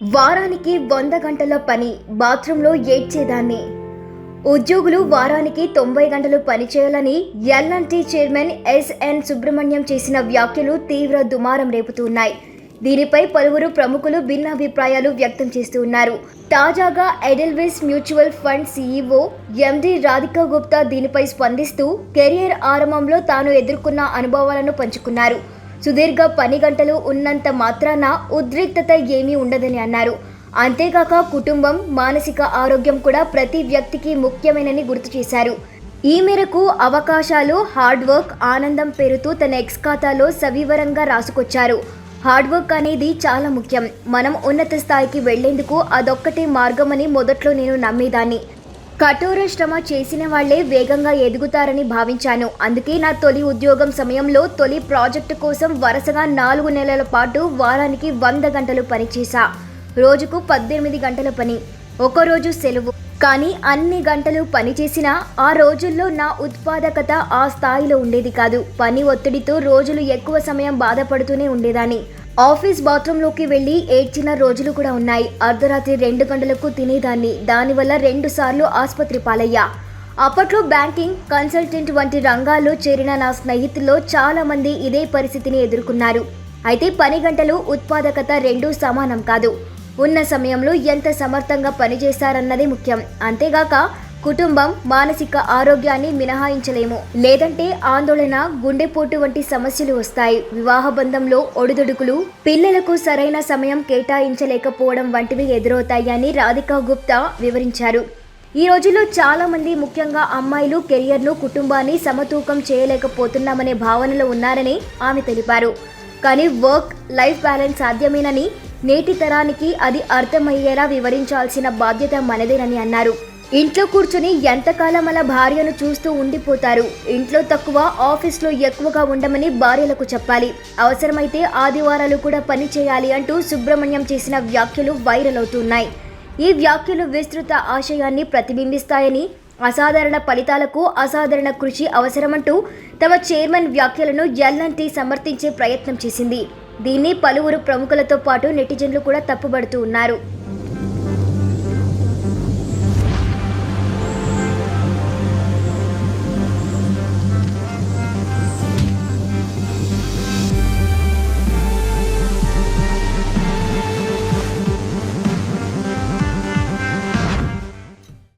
వారానికి వంద గంటల పని బాత్రూంలో ఏడ్చేదాన్ని. ఉద్యోగులు వారానికి తొంభై గంటలు పనిచేయాలని ఎల్ఎన్టీ చైర్మన్ ఎస్ఎన్ సుబ్రహ్మణ్యం చేసిన వ్యాఖ్యలు తీవ్ర దుమారం రేపుతున్నాయి. దీనిపై పలువురు ప్రముఖులు భిన్నాభిప్రాయాలు వ్యక్తం చేస్తూ ఉన్నారు. తాజాగా Edelweiss mutual fund CEO MD Radhika Gupta దీనిపై స్పందిస్తూ కెరియర్ ఆరంభంలో తాను ఎదుర్కొన్న అనుభవాలను పంచుకున్నారు. సుదీర్ఘ పని గంటలు ఉన్నంత మాత్రాన ఉద్రిక్తత ఏమీ ఉండదని అన్నారు. అంతేకాక కుటుంబం మానసిక ఆరోగ్యం కూడా ప్రతి వ్యక్తికి ముఖ్యమైనని గుర్తు చేశారు. ఈ మేరకు అవకాశాలు హార్డ్ వర్క్ ఆనందం పేరుతో తన ఎక్స్ ఖాతాలో సవివరంగా రాసుకొచ్చారు. హార్డ్ వర్క్ అనేది చాలా ముఖ్యం. మనం ఉన్నత స్థాయికి వెళ్ళేందుకు అదొక్కటే మార్గమని మొదట్లో నేను నమ్మేదాన్ని. కఠోర శ్రమ చేసిన వాళ్ళే వేగంగా ఎదుగుతారని భావించాను. అందుకే నా తొలి ఉద్యోగం సమయంలో తొలి ప్రాజెక్టు కోసం వరుసగా నాలుగు నెలల పాటు వారానికి వంద గంటలు పనిచేశా రోజుకు పద్దెనిమిది గంటల పని ఒకరోజు సెలవు. కానీ అన్ని గంటలు పనిచేసినా ఆ రోజుల్లో నా ఉత్పాదకత ఆ స్థాయిలో ఉండేది కాదు. పని ఒత్తిడితో రోజులు ఎక్కువ సమయం బాధపడుతూనే ఉండేదాన్ని. ఆఫీస్ బాత్రూంలోకి వెళ్ళి ఏడ్చిన రోజులు కూడా ఉన్నాయి. అర్ధరాత్రి రెండు గంటలకు తినేదాన్ని. దానివల్ల రెండు సార్లు ఆసుపత్రి పాలయ్యా. అప్పట్లో బ్యాంకింగ్ కన్సల్టెంట్ వంటి రంగాల్లో చేరిన నా స్నేహితుల్లో చాలామంది ఇదే పరిస్థితిని ఎదుర్కొన్నారు. అయితే పని గంటలు ఉత్పాదకత రెండూ సమానం కాదు. ఉన్న సమయంలో ఎంత సమర్థంగా పనిచేస్తారన్నది ముఖ్యం. అంతేగాక కుటుంబం మానసిక ఆరోగ్యాన్ని మినహాయించలేము. లేదంటే ఆందోళన గుండెపోటు వంటి సమస్యలు వస్తాయి. వివాహ బంధంలో ఒడిదుడుకులు పిల్లలకు సరైన సమయం కేటాయించలేకపోవడం వంటివి ఎదురవుతాయని రాధికా గుప్తా వివరించారు. ఈ రోజుల్లో చాలా మంది ముఖ్యంగా అమ్మాయిలు కెరియర్ను కుటుంబాన్ని సమతూకం చేయలేకపోతున్నామనే భావనలో ఉన్నారని ఆమె తెలిపారు. కానీ వర్క్ లైఫ్ బ్యాలెన్స్ సాధ్యమేనని నేటి తరానికి అది అర్థమయ్యేలా వివరించాల్సిన బాధ్యత మనదేనని అన్నారు. ఇంట్లో కూర్చుని ఎంతకాలం అలా భార్యను చూస్తూ ఉండిపోతారు? ఇంట్లో తక్కువ ఆఫీస్లో ఎక్కువగా ఉండమని భార్యలకు చెప్పాలి. అవసరమైతే ఆదివారాలు కూడా పని చేయాలి అంటూ సుబ్రహ్మణ్యం చేసిన వ్యాఖ్యలు వైరల్ అవుతున్నాయి. ఈ వ్యాఖ్యలు విస్తృత ఆశయాన్ని ప్రతిబింబిస్తాయని అసాధారణ ఫలితాలకు అసాధారణ కృషి అవసరమంటూ తమ చైర్మన్ వ్యాఖ్యలను ఎల్ఎన్టీ సమర్థించే ప్రయత్నం చేసింది. దీన్ని పలువురు ప్రముఖులతో పాటు నెటిజన్లు కూడా తప్పుబడుతూ ఉన్నారు.